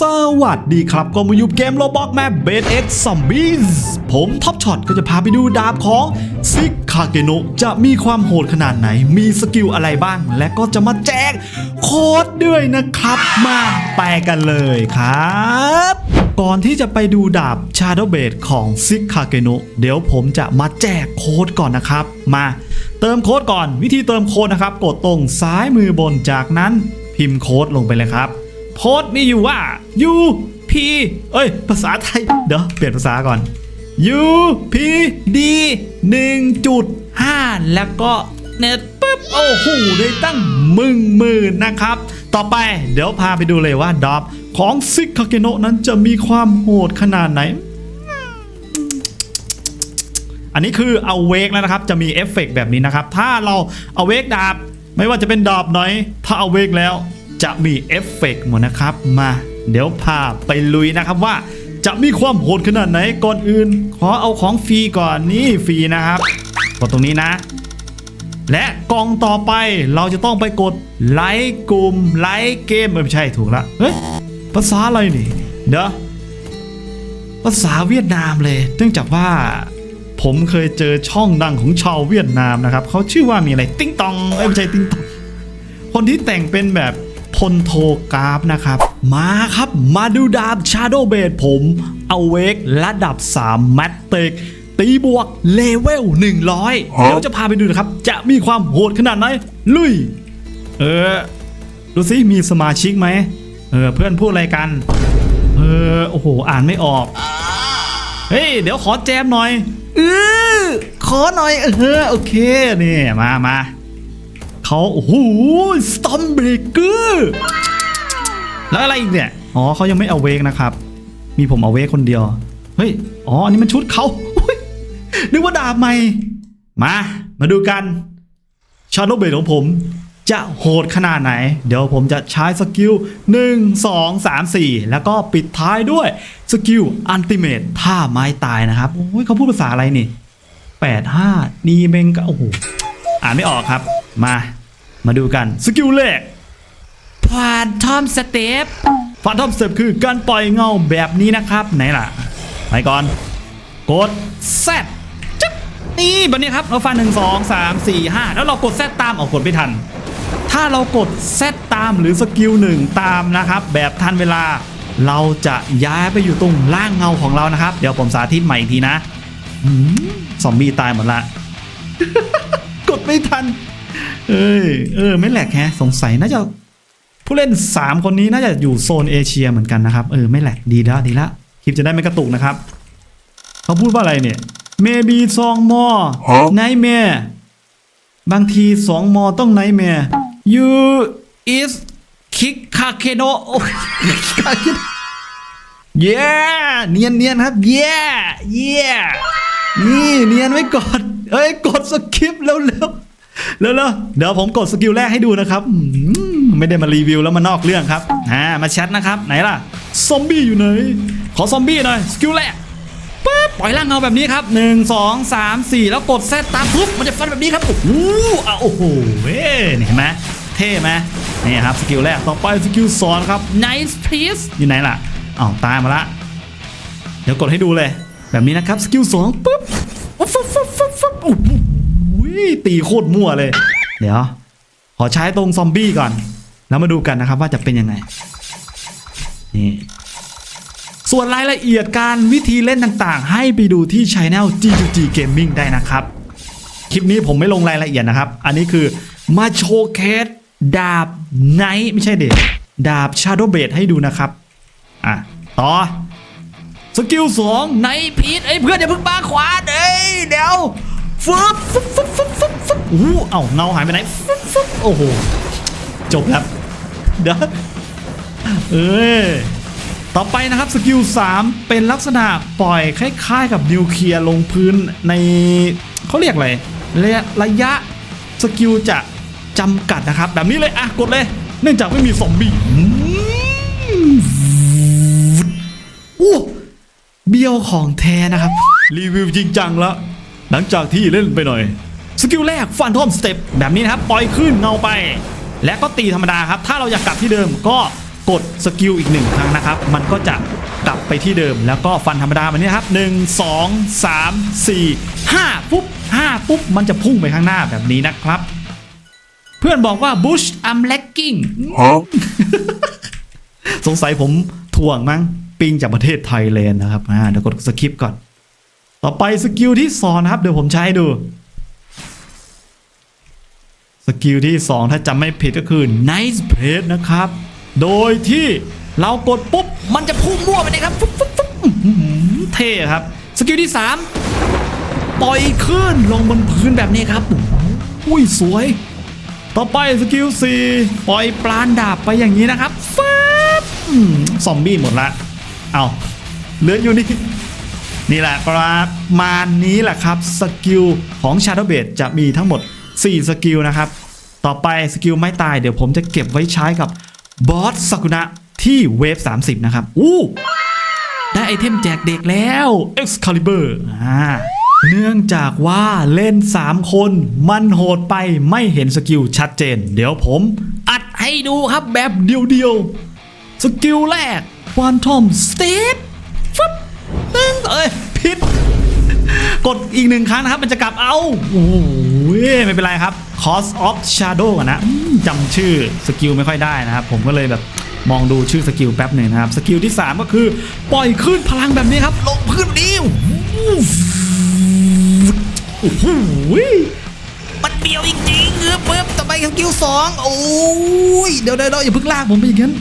สวัสดีครับก็มาอยู่เกมโลบอกแมปเบสเอ็กซ์ซอมบี้ผมท็อปช็อตก็จะพาไปดูดาบของซิกคาเกโนจะมีความโหดขนาดไหน มีสกิลอะไรบ้าง และก็จะมาแจกโค้ดด้วยนะครับ มาไปกันเลยครับก่อนที่จะไปดูดาบ Shadow b a d ของซิกคาเกโนเดี๋ยวผมจะมาแจกโค้ดก่อนนะครับ มา เติมโค้ดก่อนวิธีเติมโค้ดนะครับ กดตรงซ้ายมือบนจากนั้นพิมพ์โค้ดลงไปเลยครับ โค้ดมีอยู่ว่า U P เอ้ย ภาษาไทย เดี๋ยว เปลี่ยนภาษาก่อน U P D 1.5 แล้วก็เน็ตปึ๊บ โอ้โห ได้ตั้งหมื่นหมื่นนะครับ ต่อไปเดี๋ยวพาไปดูเลยว่าดอบของซิกคาเกโนะนั้นจะมีความโหดขนาดไหน อันนี้คือเอาเวกแล้วนะครับ จะมีเอฟเฟกต์แบบนี้นะครับ ถ้าเราเอาเวกดาบ ไม่ว่าจะเป็นดาบไหน ถ้าเอาเวกแล้ว จะมีเอฟเฟกต์หมดนะครับ มาเดี๋ยวพาไปลุยนะครับว่าจะมีความโหดขนาดไหนก่อนอื่น ขอเอาของฟรีก่อนนี่ฟรีนะครับกดตรงนี้นะ และกองต่อไปเราจะต้องไปกดไลค์กลุ่มไลค์เกมไม่ใช่ถูกละเฮ้ยภาษาอะไรนี่เดี๋ยวภาษาเวียดนามเลย เนื่องจากว่าผมเคยเจอช่องดังของชาวเวียดนามนะครับเขาชื่อว่ามีอะไร ติ้งตองเอ้ไม่ใช่ติ้งตองคนที่แต่งเป็นแบบ พลโทกราฟนะครับ มาครับมาดูดาบ Shadow b a d ผมเอาเวกระดับ 3 แมตเตกตีบวกเลเวล 100 เดี๋ยวจะพาไปดูนะครับ จะมีความโหดขนาดไหน ลุย เออ ดูสิมีสมาชิกไหม เออ เพื่อนพูดอะไรกัน เออ โอ้โห อ่านไม่ออก เฮ้ย เดี๋ยวขอแจมหน่อยเออขอหน่อย เออ โอเค นี่ มามา เขาโอ้โหสตอมเบรกเกอร์แล้วอะไรอีกเนี่ย อ๋อเขายังไม่เอาเวกนะครับ มีผมเอาเวกคนเดียว เฮ้ย อ๋อ อันนี้มันชุดเขาอุ๊ยนึกว่าดาบใหม่ มา มาดูกัน ชาร์โนเบดของผม จะโหดขนาดไหน เดี๋ยวผมจะใช้สกิล 1 2 3 4 แล้วก็ปิดท้ายด้วยสกิลอันติเมตท่าไม้ตายนะครับ โอ้ยเขาพูดภาษาอะไรนี่ 8 5 นีเมงก็โอ้โห อ่านไม่ออกครับ มา มาดูกัน สกิลแรกผ่านทอมสเตปผ่านทอมสเตปคือการปล่อยเงาแบบนี้นะครับ ไหนล่ะ ไปก่อน กดแซดจึ๊กนี่แบบนี้ครับเราฟันหนึ่งสองสามสี่ห้าแล้วเรากดแซดตามออกกดไม่ทัน ถ้าเรากดแซดตามหรือสกิลหนึ่งตามนะครับ แบบทันเวลา เราจะย้ายไปอยู่ตรงล่างเงาของเรานะครับ เดี๋ยวผมสาธิตใหม่อีกทีนะหืมซอมบี้ตายหมดละ กดไม่ทัน เอ้ยเออไม่แหลกแฮะ สงสัยน่าจะผู้เล่น 3 คนนี้น่าจะอยู่โซนเอเชียเหมือนกันนะครับ เออไม่แหลกดีแล้วดีละคลิปจะได้ไม่กระตุกนะครับ เขาพูดว่าอะไรเนี่ย maybe สองมอ nightmare บางทีสองมอต้อง nightmare you is kick kakeno โอ้ย kakeno yeah เนียนเนียนครับ yeah yeah นี่เนียนไว้ก่อนเอ้ย กดสกิปเร็วเร็วเร็วเร็วเดี๋ยวผมกดสกิลแรกให้ดูนะครับอืมไม่ได้มารีวิวแล้วมานอกเรื่องครับอ่ามาแชทนะครับไหนล่ะซอมบี้อยู่ไหนขอซอมบี้หน่อยสกิลแรกปั๊บปล่อยร่างเงาแบบนี้ครับ 1 2 3 4 แล้วกดแซตตามปุ๊บมันจะฟันแบบนี้ครับโอ้โหอะโอ้โหเว้ยนี่เห็นไหมเท่ไหมนี่ครับสกิลแรกต่อไปสกิลสองครับ nice please อยู่ไหนล่ะอ้าวตายมาละเดี๋ยวกดให้ดูเลย แบบนี้นะครับสกิลสองปุ๊บ ตีโคตรมั่วเลย เดี๋ยว ขอใช้ตรงซอมบี้ก่อน แล้วมาดูกันนะครับว่าจะเป็นยังไง นี่ ส่วนรายละเอียดการวิธีเล่นต่างๆ ให้ไปดูที่ช anel G2G Gaming ได้นะครับ คลิปนี้ผมไม่ลงรายละเอียดนะครับ อันนี้คือมาโชว์เคสดาบไนท์ไม่ใช่เด็ดดาบ Shadow b a d ให้ดูนะครับ อะ ต่อ สกิลสองในพีทไอ้เพื่อนอย่าเพิ่งปาขวาเอ้ยเดี๋ยวฟึบฟึบฟึบฟึบฟึบฟึบ อู้เอ้าเงาหายไปไหนฟึบฟึบโอ้โหจบแล้วเดี๋ยวเอ้ยต่อไปนะครับสกิล 3 เป็นลักษณะปล่อยคล้ายๆ กับนิวเคลียร์ลงพื้นในเขาเรียกอะไรระยะระยะสกิลจะจำกัดนะครับ แบบนี้เลยอะกดเลย เนื่องจากไม่มีซอมบี้อู้เบี้ยวของแท้นะครับ รีวิวจริงจังแล้ว หลังจากที่เล่นไปหน่อย สกิลแรกฟันทอมสเต็ปแบบนี้นะครับปล่อยขึ้นเงาไป และก็ตีธรรมดาครับ ถ้าเราอยากกลับที่เดิมก็กดสกิลอีกหนึ่งครั้งนะครับ มันก็จะกลับไปที่เดิม แล้วก็ฟันธรรมดาแบบนี้ครับ 1 2 3 4 5 ปุ๊บ 5 ปุ๊บ มันจะพุ่งไปข้างหน้าแบบนี้นะครับ เพื่อนบอกว่า Bush I'm lagging สงสัยผมถ่วงมั้งปิงจากประเทศไทยเลยนะครับอ่าเดี๋ยวกดสคิปก่อน ต่อไปสกิลที่สองนะครับ เดี๋ยวผมใช้ให้ดูส กิลที่ 2 ถ้าจำไม่ผิดก็คือ Nice Plate นะครับ โดยที่เรากดปุ๊บ มันจะพุ่งมั่วไปเลยครับฟุ๊บฟุ๊บฟุ๊บเท่ครับ สกิลที่ 3 ปล่อยขึ้นลงบนพื้นแบบนี้ครับ อุ้ยสวย ต่อไปสกิล4ปล่อยปลานดาบไปอย่างนี้นะครับฟ้าบซอมบี้หมดละ เอาเหลืออยู่นี่นี่แหละประมาณนี้แหละครับ สกิลของ Shadow b a d จะมีทั้งหมด 4 สกิลนะครับ ต่อไปสกิลไม่ตายเดี๋ยวผมจะเก็บไว้ใช้กับบอสสกุณะที่เวฟ 30 นะครับ อู้ ได้ไอเทมแจกเด็กแล้ว Excalibur อ่าเนื่องจากว่าเล่น 3 คนมันโหดไปไม่เห็นสกิลชัดเจน เดี๋ยวผมอัดให้ดูครับแบบเดียวๆ สกิลแรก Phantom Step ฟึบนึ่งเอ้ย กดอีกหนึ่งครั้งนะครับ มันจะกลับเอาโอ้ยไม่เป็นไรครับ Cost of Shadow ก่อนนะจำชื่อสกิลไม่ค่อยได้นะครับ ผมก็เลยแบบมองดูชื่อสกิลแป๊บหนึ่งนะครับ สกิลที่ 3 ก็คือปล่อยคลื่นพลังแบบนี้ครับ ลงพื้นนี้โอ้โหมันเบียวจริงๆเออปึ๊บต่อไปสกิลสองโอ้ยเดี๋ยวเดี๋ยวอย่าเพิ่งลากผมไปอย่างนั้น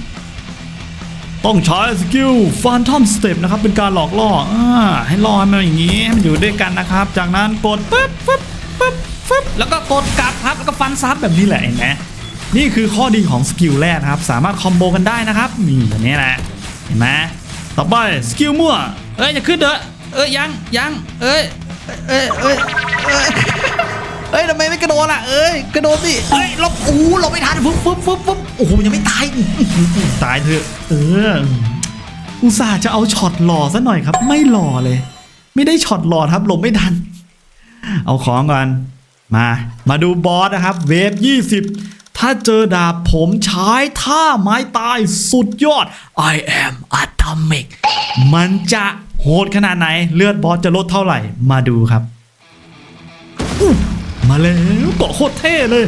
ต้องใช้สกิลฟันทอมสเต็ปนะครับ เป็นการหลอกล่ออ่าให้ล่อให้มันอย่างนี้ให้มันอยู่ด้วยกันนะครับ จากนั้นกดปึ๊บปึ๊บปึ๊บปึ๊บแล้วก็กดกลับครับแล้วก็ฟันซับแบบนี้แหละเห็นไหมนี่คือข้อดีของสกิลแรกนะครับ สามารถคอมโบกันได้นะครับนี่แบบนี้แหละเห็นไหมต่อไปสกิลมั่วเอ้ยอย่าขึ้นเถอเอ้ยยังยังเอ้ยเอ้ยเอ้ยเอ้ย เอ้ยทำไมไม่กระโดดล่ะเอ้ยกระโดดสิเอ้ยหลบโอ้โหหลบไม่ทันฟึบฟึบฟึบฟึบโอ้โหยังไม่ตายอื้อหือตายเถอะเอออุตส่าห์จะเอาช็อตหล่อซะหน่อยครับ ไม่หล่อเลย ไม่ได้ช็อตหล่อครับหลบไม่ทัน เอาของก่อนมา มาดูบอสนะครับ เวฟ20 ถ้าเจอดาบผมใช้ท่าไม้ตายสุดยอด I am atomic มันจะโหดขนาดไหน เลือดบอสจะลดเท่าไหร่ มาดูครับอู้ มาแล้วเกาะโคตรเท่เลย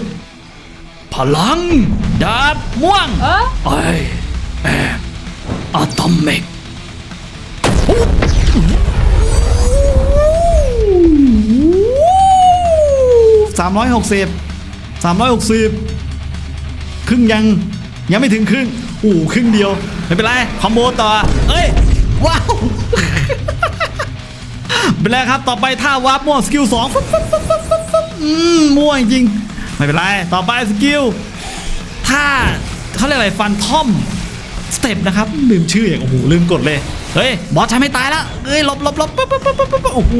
พลัง ดาบม่วงเออไอแอมอะตอมิกสามร้อยหกสิบสามร้อยหกสิบครึ่งยังยังไม่ถึงครึ่งอู้ครึ่งเดียว ไม่เป็นไร คอมโบต่อ เอ้ย ว้าว เป็นไรครับ ต่อไปท่าวาร์ปมั่วสกิลสอง อืมมั่วจริงไม่เป็นไร ต่อไปสกิลท่าเขาเรียกอะไรฟันทอมสเต็ปนะครับลืมชื่ออย่างโอ้โหลืมกดเลย เฮ้ย บอสใช้ไม่ตายแล้วเฮ้ยหลบหลบหลบปุ๊บปุ๊บปุ๊บปุ๊บปุ๊บโอ้โห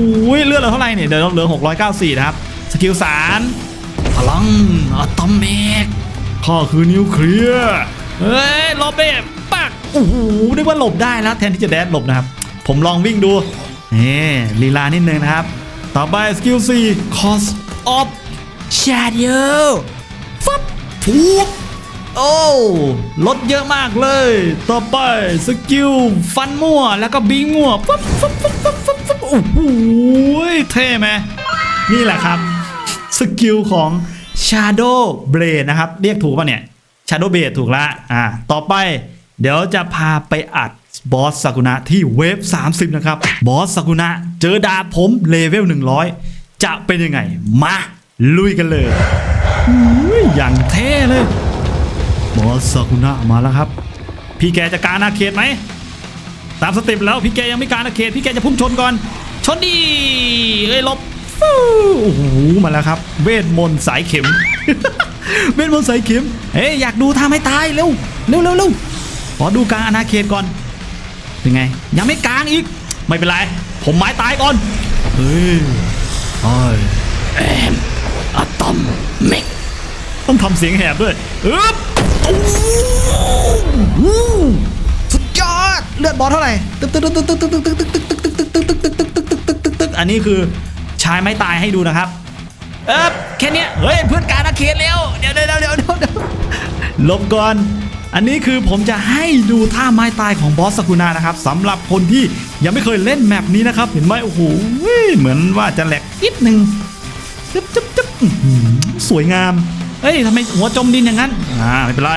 เลือดเราเท่าไหร่เนี่ยเดี๋ยวเราเหลือ 694 นะครับ สกิลสามพลังอะตอมิกข้อคือนิวเคลียร์เฮ้ยหลบเบบปักโอ้โหนึกว่าหลบได้แล้วแทนที่จะแดดหลบนะครับ ผมลองวิ่งดูนี่ลีลานิดนึงนะครับ ต่อไปสกิล4 Cost of Shadow ฟับฟูบโอ้ลดเยอะมากเลย ต่อไปสกิลฟันมั่วแล้วก็บิงมั่วฟับฟับฟับฟับฟับฟับโอ้โหเท่ไหมนี่แหละครับ สกิลของ Shadow Blade นะครับ เรียกถูกป่ะเนี่ย Shadow Blade ถูกละอ่าต่อไปเดี๋ยวจะพาไปอัดบอสซากุนะที่เวฟ 30 นะครับ บอสซากุนะเจอดาบผมเลเวล 100 จะเป็นยังไง มา ลุยกันเลยอย่างเท่เลยบอสซากุนะมาแล้วครับ พี่แกจะการอาเขตไหมตามสเต็ปแล้วพี่แกยังไม่การอาเขตพี่แกจะพุ่งชนก่อน ชนดีเอ้ยลบฟูโอ้โหมาแล้วครับ เวทมนต์สายเข็ม เวทมนต์สายเข็มเฮ้ยอยากดูท่าไม่ตายเร็วเร็วเร็วเร็วขอดูกางอาณาเขตก่อนเป็นไง ยังไม่กลางอีก ไม่เป็นไร ผมไม้ตายก่อนเฮ้ย แอมอะตอมเมกต้องทำเสียงแหบด้วยอึ๊บอู้สุดยอด เลือดบอสเท่าไหร่ตึ๊กตึ๊กตึ๊กตึ๊กตึ๊กตึ๊กตึ๊กตึ๊กตึ๊กตึ๊กตึ๊กตึ๊กตึ๊กตึ๊กตึ๊กตึ๊กตึ๊กตึ๊กตึ๊กอันนี้คือชายไม้ตายให้ดูนะครับเอ๊บแค่เนี้ยเฮ้ยเพื่อนการอาเขตแล้วเดี๋ยวเดี๋ยวเดี๋ยวเดี๋ยวเดี๋ยวหลบก่อนอันนี้คือผมจะให้ดูท่าไม้ตายของบอสสกุณานะครับสำหรับคนที่ ยังไม่เคยเล่นแมปนี้นะครับ เห็นไหมโอ้โหเหมือนว่าจะแหลกนิดนึงจึ๊บจึ๊บจึ๊บสวยงาม เอ้ยทำไมหัวจมดินอย่างนั้น อ่าไม่เป็นไร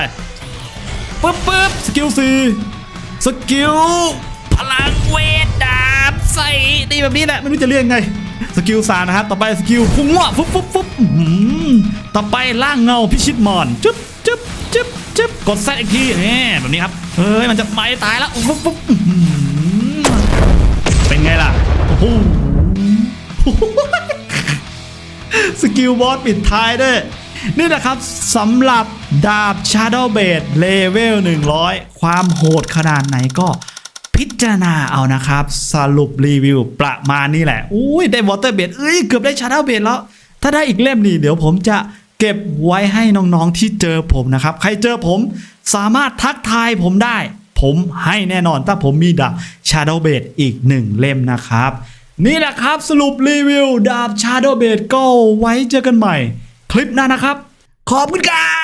ปึ๊บปึ๊บสกิลสี่สกิลพลังเวทดาบใส่ตีแบบนี้แหละไม่รู้จะเรียกไง สกิลสามนะครับ ต่อไปสกิลพุ่งว่ะฟุ๊บฟุ๊บฟุ๊บต่อไปล่างเงาพิชิตมอนจึ๊บจึ๊บจึ๊บจึ๊บกดแซดอีกทีแหมแบบนี้ครับเฮ้ยมันจะไม่ตายแล้วฟุ๊บฟุ๊บ ไงล่ะโอ้โหสกิลบอสปิดท้ายด้วย นี่นะครับสำหรับดาบ Shadow b a d เลเวล 100 ความโหดขนาดไหนก็พิจารณาเอานะครับ สรุปรีวิวประมาณนี้แหละ อุ้ยได้ Water b a d เอ้ย เกือบได้ Shadow b a d แล้ว ถ้าได้อีกเล่มนี้เดี๋ยวผมจะเก็บไว้ให้น้องๆที่เจอผมนะครับ ใครเจอผมสามารถทักทายผมได้ ผมให้แน่นอนถ้าผมมีดาบชาโดเบดอีกหนึ่งเล่มนะครับ นี่แหละครับสรุปรีวิวดาบชาโดเบดก็ไว้เจอกันใหม่ คลิปหน้านะครับ ขอบคุณครับ